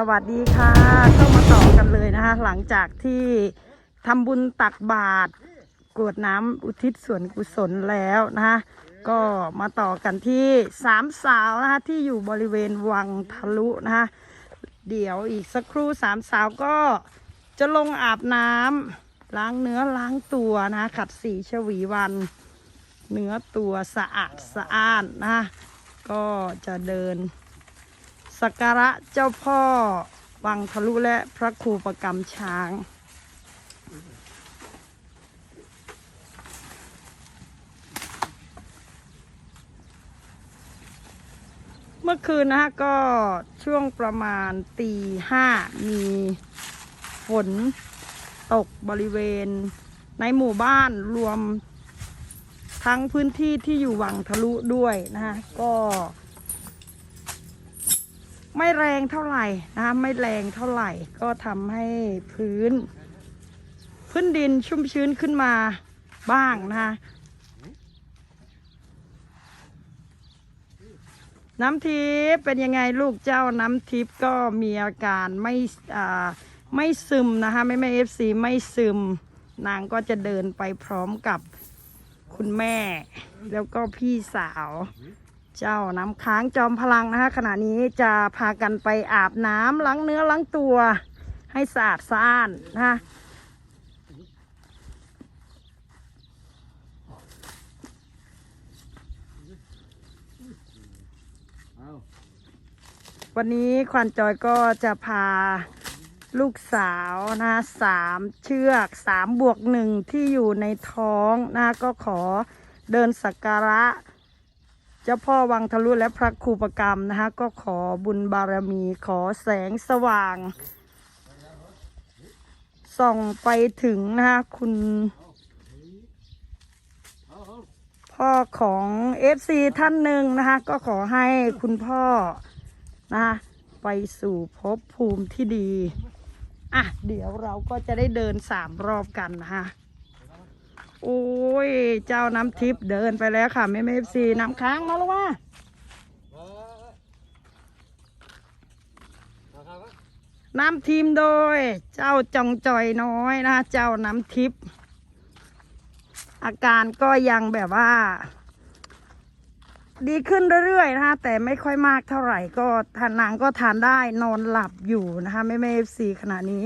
สวัสดีค่ะเข้ามาต่อกันเลยนะคะ หลังจากที่ทำบุญตักบาตรกรวดน้ำอุทิศส่วนกุศลแล้วนะคะก็มาต่อกันที่สามสาวนะคะที่อยู่บริเวณวังทะลุนะคะเดี๋ยวอีกสักครู่สามสาวก็จะลงอาบน้ำล้างเนื้อล้างตัวนะคะขัดสีชวีวันเนื้อตัวสะอาดสะอ้านนะคะก็จะเดิน สักการะเจ้าพ่อวังทะลุและพระครูประกรรมช้าง เมื่อคืนนะฮะก็ช่วงประมาณตีห้ามีฝนตกบริเวณในหมู่บ้านรวมทั้งพื้นที่ที่อยู่วังทะลุด้วยนะฮะก็ ไม่แรงเท่าไหร่นะคะไม่แรงเท่าไหร่ก็ทำให้พื้น พื้นดินชุ่มชื้นขึ้นมาบ้างนะคะน้ำทิพย์เป็นยังไงลูกเจ้าน้ำทิพย์ก็มีอาการไม่อ่าไม่ซึมนะคะ ไม่ไม่เอฟซีไม่ซึม นางก็จะเดินไปพร้อมกับคุณแม่ แล้วก็พี่สาว เจ้าน้ำค้างจอมพลังนะคะขณะนี้จะพากันไปอาบน้ำล้างเนื้อล้างตัว ให้สะอาดสะอ้านนะคะวันนี้ควันจอยก็จะพาลูกสาวนะสามเชือกสามบวกหนึ่งที่อยู่ในท้องนะก็ขอเดินสักการะ เจ้าพ่อวังทะลุและพระครูประกรรมนะคะ ก็ขอบุญบารมีขอแสงสว่าง ส่องไปถึงนะคะคุณ พ่อของเอฟซีท่านหนึ่งนะคะ ก็ขอให้คุณพ่อนะคะไปสู่ภพภูมิที่ดี อะ เดี๋ยวเราก็จะได้เดินสามรอบกันนะคะ โอ้ย เจ้าน้ำทิพย์เดินไปแล้วค่ะแม่เอฟซีน้ำค้างมาแล้วว่าน้ำทีมโดย เจ้าจองจอยน้อยนะเจ้าน้ำทิพย์อาการก็ยังแบบว่า ดีขึ้นเรื่อยๆนะคะแต่ไม่ค่อยมากเท่าไหร่ก็ทานนางก็ทานได้นอนหลับอยู่นะคะแม่เอฟซีขณะนี้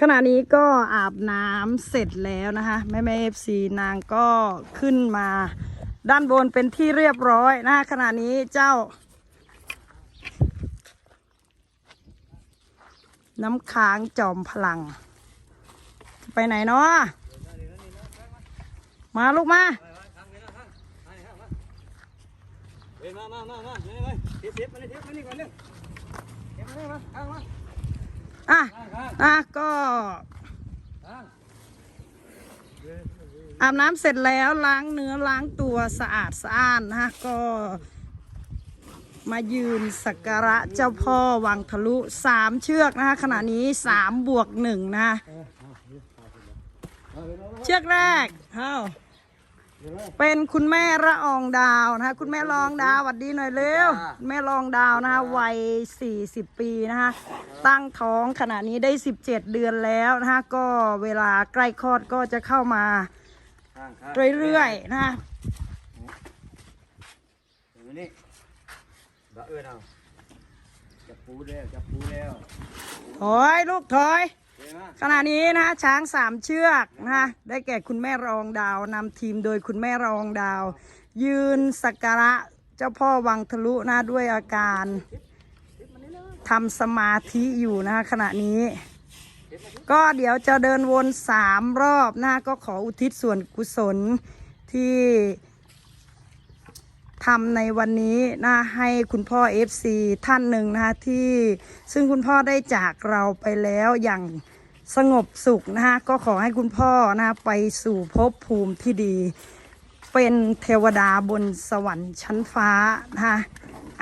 ขณะนี้ก็อาบน้ำเสร็จแล้วนะคะแม่แม่เอฟซีนางก็ขึ้นมาด้านบนเป็นที่เรียบร้อยนะคะขณะนี้เจ้า น้ำค้างจอมพลัง ไปไหนเนาะมาลูกมาเฮ้ยมามามามาเนี่ยเลยทิปทิปมาเลยทิปมานี่ก่อนเร็วเก็บมาเลยมาข้างมา อะอะก็อาบน้ำเสร็จแล้วล้างเนื้อล้างตัวสะอาดสะอ้านนะคะก็มายืนสักการะเจ้าพ่อวังทะลุสามเชือกนะคะขณะนี้สามบวกหนึ่งนะ เชือกแรกเอ้า เดี๋ยวเลยเป็นคุณแม่ละอองดาวนะคะ คุณแม่รองดาวสวัสดีหน่อยเร็วจ้าคุณแม่รองดาวนะคะวัย 40 ปีนะคะตั้งท้องขณะนี้ได้ 17 เดือนแล้วนะคะก็เวลาใกล้คลอดก็จะเข้ามาข้างข้างเรื่อยๆนะคะเดี๋ยวนี่บะเอิญเอาจับปูแล้วจับปูแล้วถอยลูกถอยเดี๋ยวมา ขณะนี้นะคะช้างสามเชือกนะคะได้แก่คุณแม่รองดาวนำทีมโดยคุณแม่รองดาว ยืนสักการะเจ้าพ่อวังทะลุนะด้วยอาการทำสมาธิอยู่นะคะขณะนี้ ก็เดี๋ยวจะเดินวนสามรอบนะคะก็ขออุทิศส่วนกุศลที่ ทำในวันนี้นะให้คุณพ่อ FC ท่านหนึ่งนะคะที่ซึ่งคุณพ่อได้จากเราไปแล้วอย่างสงบสุขนะคะก็ขอให้คุณพ่อนะไปสู่ภพภูมิที่ดี เป็นเทวดาบนสวรรค์ชั้นฟ้านะคะ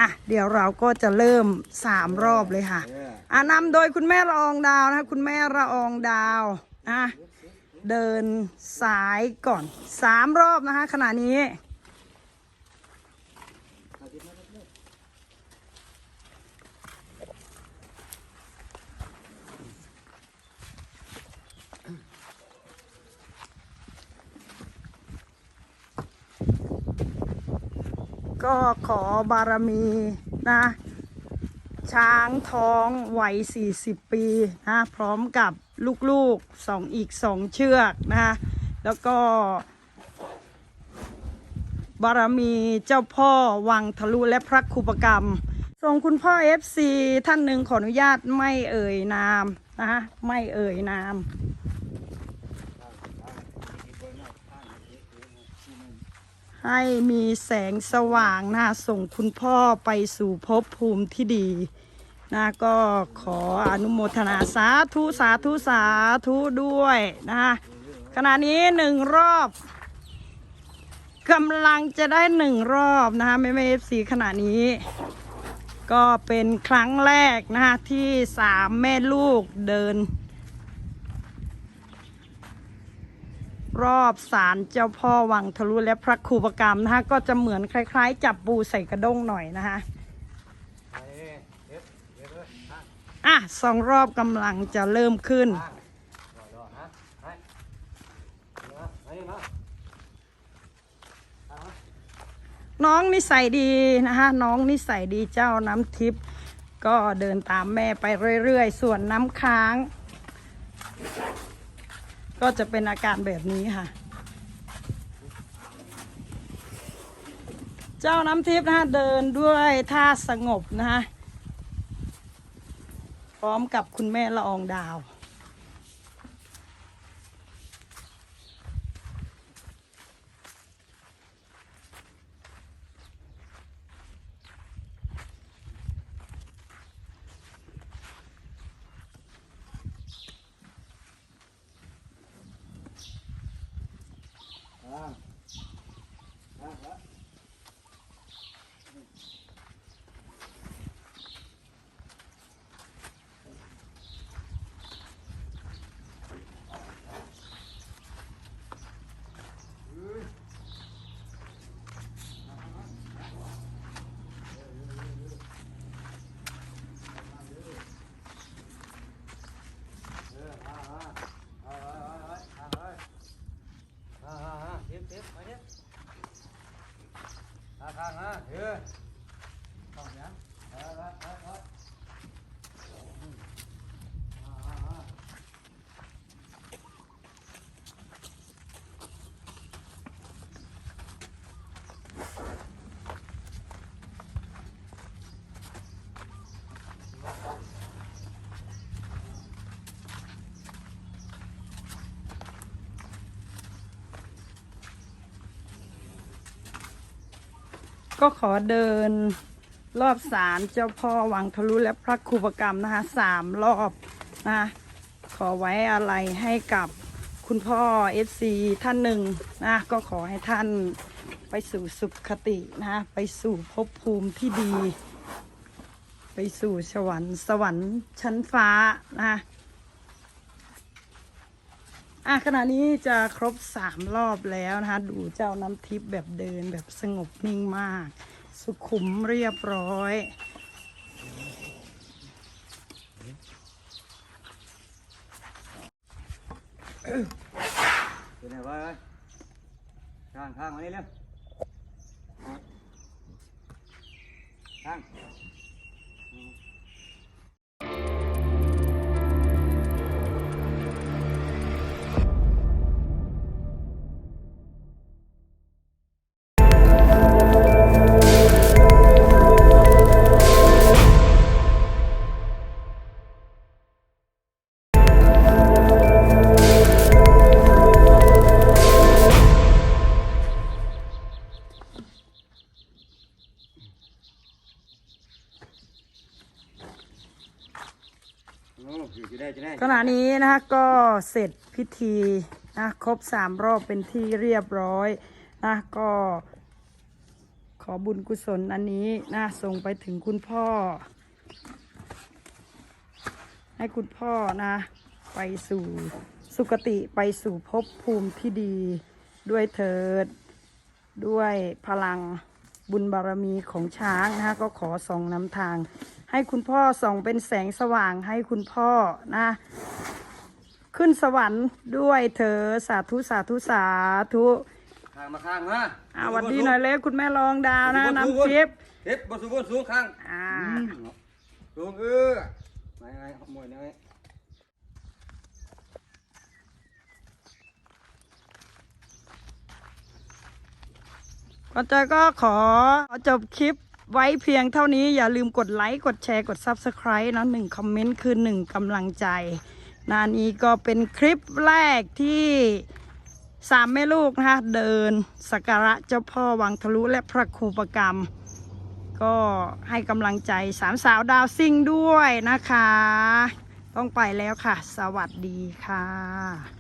อะเดี๋ยวเราก็จะเริ่มสามรอบเลยค่ะอออานำโดยคุณแม่ละอองดาวนะคะคุณแม่ละอองดาวนะเดินสายก่อนสามรอบนะคะขณะนี้ ก็ขอบารมีนะ ช้างท้องวัย 40 ปีนะพร้อมกับลูกๆสองอีกสองเชือกนะแล้วก็ บารมีเจ้าพ่อวังทะลุและพระครูปกรรมส่งคุณพ่อ FC ท่านหนึ่งขออนุญาตไม่เอ่ยนามนะไม่เอ่ยนาม ให้มีแสงสว่างนะส่งคุณพ่อไปสู่ภพภูมิที่ดีนะก็ขออนุโมทนาสาธุสาธุสาธุด้วยนะขณะนี้หนึ่งรอบกำลังจะได้หนึ่งรอบนะคะไม่ไม่เอฟซีขณะนี้ ก็เป็นครั้งแรกนะคะที่สามแม่ลูกเดิน รอบศาลเจ้าพ่อวังทะลุและพระครูประกรรมนะคะก็จะเหมือนคล้าย ๆ จับปูใส่กระด้งหน่อยนะคะอะสองรอบกำลังจะเริ่มขึ้นข้างนี่มาข้างมาน้องนิสัยดีนะคะน้องนิสัยดีเจ้าน้ำทิพย์ก็เดินตามแม่ไปเรื่อยๆ ส่วนน้ำค้าง ก็จะเป็นอาการแบบนี้ค่ะ เจ้าน้ำทิพย์นะเดินด้วยท่าสงบนะคะพร้อมกับคุณแม่ละอองดาว ข้างข้างครับเออมามาเอาไว้เอาไว้เอาไว้อ่าอ่าอ่าเก็บเก็บ ข้างนะเออเข้าเสียงเออเออเออเอออืมอ่าอ่าอ่า ก็ขอเดินรอบศาลเจ้าพ่อวังทะลุและพระครูประกรรมนะคะสามรอบนะขอไว้อะไรให้กับคุณพ่อเอฟซีท่านหนึ่งนะก็ขอให้ท่านไปสู่สุขคตินะไปสู่ภพภูมิที่ดี ไปสู่สวรรค์สวรรค์ชั้นฟ้านะ อะขณะนี้จะครบสามรอบแล้วนะคะ ดูเจ้าน้ำทิพย์แบบเดินแบบสงบนิ่งมาก สุขุมเรียบร้อยเป็นไงวะเอ้ยข้างข้างมานี่เร็วข้าง ขณะนี้นะคะก็เสร็จพิธีนะครบสามรอบเป็นที่เรียบร้อยนะก็ขอบุญกุศลอันนี้นะส่งไปถึงคุณพ่อ ให้คุณพ่อนะ ไปสู่สุคติไปสู่ภพภูมิที่ดีด้วยเถิด ด้วยพลังบุญบารมีของช้างนะคะก็ขอส่องนำทาง ให้คุณพ่อส่องเป็นแสงสว่างให้คุณพ่อนะ ขึ้นสวรรค์ด้วยเธอสาธุสาธุสาธุข้างมาข้างมาอ่าหวันดีหน่อยเล็กคุณแม่รองดาวนะน้ำทิพย์เฮ็ดบนสูงบนสูงข้างอ่าสูงเออไหนไหนมวยไหนก็จะก็ขอจบคลิป ไว้เพียงเท่านี้อย่าลืมกดไลค์ กดแชร์ กด Subscribe นะหนึ่งคอมเมนต์คือหนึ่งกำลังใจนานี้ก็เป็นคลิปแรกที่สามแม่ลูกนะคะเดินสักการะเจ้าพ่อวังทะลุและพระครูประกรรม ก็ให้กำลังใจสามสาวดาวซิ่งด้วยนะคะ ต้องไปแล้วค่ะ สวัสดีค่ะ